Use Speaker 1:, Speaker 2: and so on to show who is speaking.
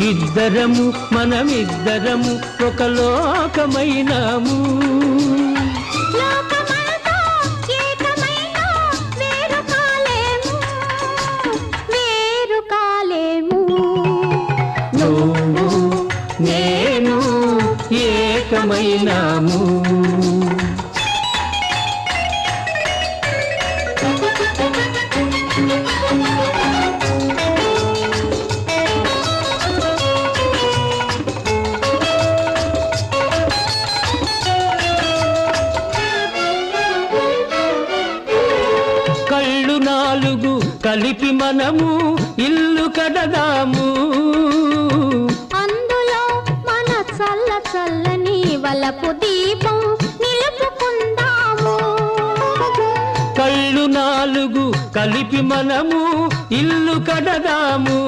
Speaker 1: ఇద్దరము మనమిద్దరము ఒక లోకమైనాము. నేను ఏకమైనాము. కళ్ళు నాలుగు కలిపి మనము ఇల్లు కడదాము.
Speaker 2: అందులో మన చల్ల చల్లని వలపు దీపం నిలుపుకుందాము.
Speaker 1: కళ్ళు నాలుగు కలిపి మనము ఇల్లు కడదాము.